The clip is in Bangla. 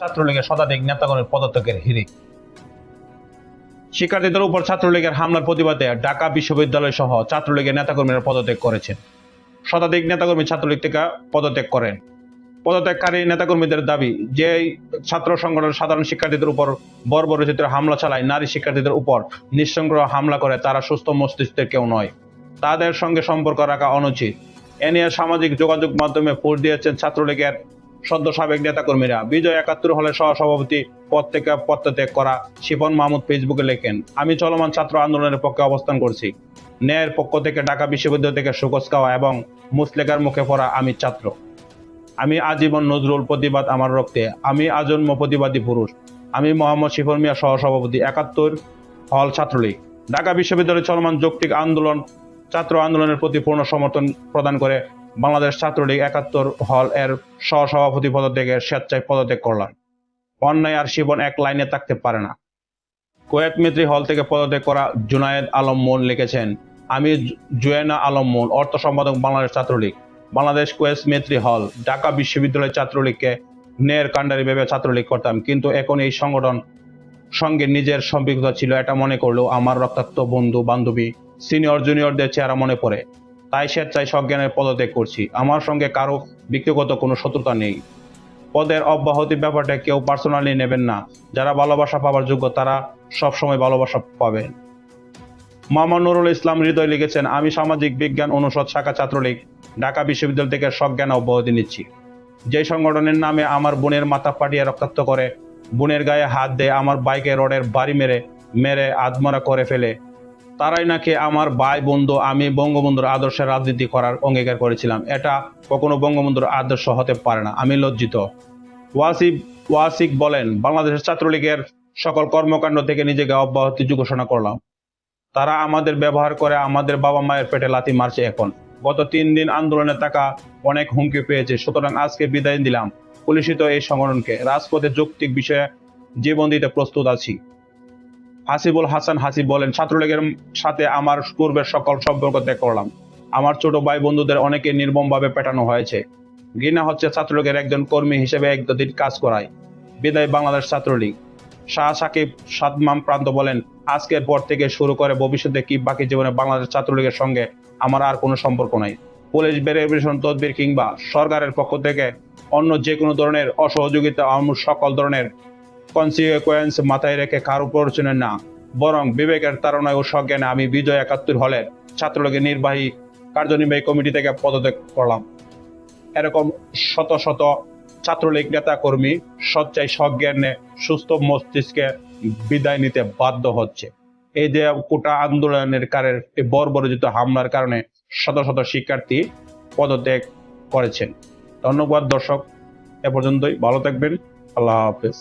ছাত্রলীগের শতাধিক নেতাগণের পদত্যাগের হিড়িক। শিক্ষার্থীদের উপর ছাত্রলীগের হামলার প্রতিবাদে ঢাকা বিশ্ববিদ্যালয় সহ ছাত্রলীগের নেতাকর্মীরা পদত্যাগ করেছেন। শতাধিক নেতাকর্মী ছাত্রলীগ থেকে পদত্যাগ করেন। পদত্যাগকারী নেতাকর্মীদের দাবি যে ছাত্র সংগঠনের সাধারণ শিক্ষার্থীদের উপর বর্বরচিত হামলা চালায়, নারী শিক্ষার্থীদের উপর নিঃসংগ্রহ হামলা করে, তারা সুস্থ মস্তিষ্কের কেউ নয়। তাদের সঙ্গে সম্পর্ক রাখা অনুচিত। এ নিয়ে সামাজিক যোগাযোগ মাধ্যমে পোস্ট দিয়েছেন ছাত্রলীগের সদ্য সাবেক নেতাকর্মীরা বিজয় একাত্তর হলে সহসভাপতি পদ থেকে পদত্যাগ করা শিপন মাহমুদ ফেসবুকে লেখেন, আমি চলমান ছাত্র আন্দোলনের পক্ষে অবস্থান করছি। ন্যায়ের পক্ষ থেকে ঢাকা বিশ্ববিদ্যালয় থেকে সুকস খাওয়া এবং মুসলেকার মুখে পড়া আমি ছাত্র। আমি আজীবন নজরুল প্রতিবাদ আমার রক্তে। আমি আজন্ম প্রতিবাদী পুরুষ। আমি মোহাম্মদ শিফর মিয়া সহসভাপতি একাত্তর হল ছাত্রলীগ। ঢাকা বিশ্ববিদ্যালয়ে চলমান যৌক্তিক আন্দোলন ছাত্র আন্দোলনের প্রতি পূর্ণ সমর্থন প্রদান করে বাংলাদেশ ছাত্রলীগ একাত্তর হল এর সহসভাপতি পদত্যাগে স্বেচ্ছায় পদত্যাগ করলাম। অন্যায় আর শিবন এক লাইনে থাকতে পারে না। কোয়েত মিত্রি হল থেকে পদত্যাগ করা জুনায়েদ আলম মোন লিখেছেন, আমি জুয়েনা আলম মোন অর্থ সম্পাদক বাংলাদেশ ছাত্রলীগ। বাংলাদেশ কোয়েস মেত্রি হল, ঢাকা বিশ্ববিদ্যালয় ছাত্রলীগকে নের কাণ্ডারি ভেবে ছাত্রলীগ করতাম, কিন্তু এখন এই সংগঠন সঙ্গে নিজের সম্পৃক্ততা ছিল, এটা মনে করলেও আমার রক্তাক্ত বন্ধু বান্ধবী সিনিয়র জুনিয়রদের চেহারা মনে পড়ে। তাই স্বেচ্ছায় সজ্ঞানের পদত্যাগ করছি। আমার সঙ্গে কারও ব্যক্তিগত কোনো শত্রুতা নেই। পদের অব্যাহতি ব্যাপারটা কেউ পার্সোনালি নেবেন না। যারা ভালোবাসা পাওয়ার যোগ্য, তারা সবসময় ভালোবাসা পাবেন মোহাম্মদ নুরুল ইসলাম হৃদয় লিখেছেন, আমি সামাজিক বিজ্ঞান অনুষদ শাখা ছাত্রলীগ, ঢাকা বিশ্ববিদ্যালয় থেকে সজ্ঞান অব্যাহতি নিচ্ছি। যে সংগঠনের নামে আমার বোনের মাথা ফাটিয়ে রক্তাক্ত করে, বোনের গায়ে হাত দিয়ে আমার বাইকে রডের বাড়ি মেরে মেরে আধমরা করে ফেলে তারাই নাকি আমার ভাই, বন্ধু, আমি বঙ্গবন্ধুর আদর্শে রাজনীতি করার অঙ্গীকার করেছিলাম। এটা কখনো বঙ্গবন্ধুর আদর্শ হতে পারে না। আমি লজ্জিত। ওয়াসিব ওয়াসিক বলেন, বাংলাদেশের ছাত্রলীগের সকল কর্মকাণ্ড থেকে নিজেকে অব্যাহতি ঘোষণা করলাম। তারা আমাদের ব্যবহার করে আমাদের বাবা মায়ের পেটে লাথি মারছে এখন। গত তিন দিন আন্দোলনে থাকা অনেক হুমকি পেয়েছে। সুতরাং আজকে বিদায় দিলাম পুলিশিত এই সংগঠনকে। রাজপথে যৌক্তিক বিষয়ে জীবন দিতে প্রস্তুত আছি। হাসিবুল হাসান হাসিব বলেন, ছাত্রলীগের সাথে আমার পূর্বের সকল সম্পর্ক ত্যাগ করলাম। আমার ছোট ভাই বন্ধুদের অনেকে নির্মমভাবে পেটানো হয়েছে। ঘৃণা হচ্ছে ছাত্রলীগের একজন কর্মী হিসেবে একদিন কাজ করায়। বিদায় বাংলাদেশ ছাত্রলীগ। শাহ সাকিব সাদমাম প্রান্ত বলেন, আজকের পর থেকে শুরু করে ভবিষ্যতে কি বাকি জীবনে বাংলাদেশ ছাত্রলীগের সঙ্গে আমার আর কোনো সম্পর্ক নাই। পুলিশ ভেরিফিকেশন তদবির কিংবা সরকারের পক্ষ থেকে অন্য যে কোনো ধরনের অসহযোগিতা সকল ধরনের কনসিকুয়েন্স মাথায় রেখে কারও প্ররোচনে না, বরং বিবেকের তারণায় ও সজ্ঞানে আমি বিজয় একাত্তর হলের ছাত্রলীগের নির্বাহী কার্যনির্বাহী কমিটি থেকে পদত্যাগ করলাম। এরকম শত শত ছাত্রলীগ নেতা কর্মী সচ্চাই সজ্ঞানে সুস্থ মস্তিষ্কে বিদায় নিতে বাধ্য হচ্ছে। এই যে কোটা আন্দোলনের কারের এই বর্বরজিত হামলার কারণে শত শত শিক্ষার্থী পদত্যাগ করেছেন। ধন্যবাদ দর্শক, এ পর্যন্তই। ভালো থাকবেন। আল্লাহ হাফেজ।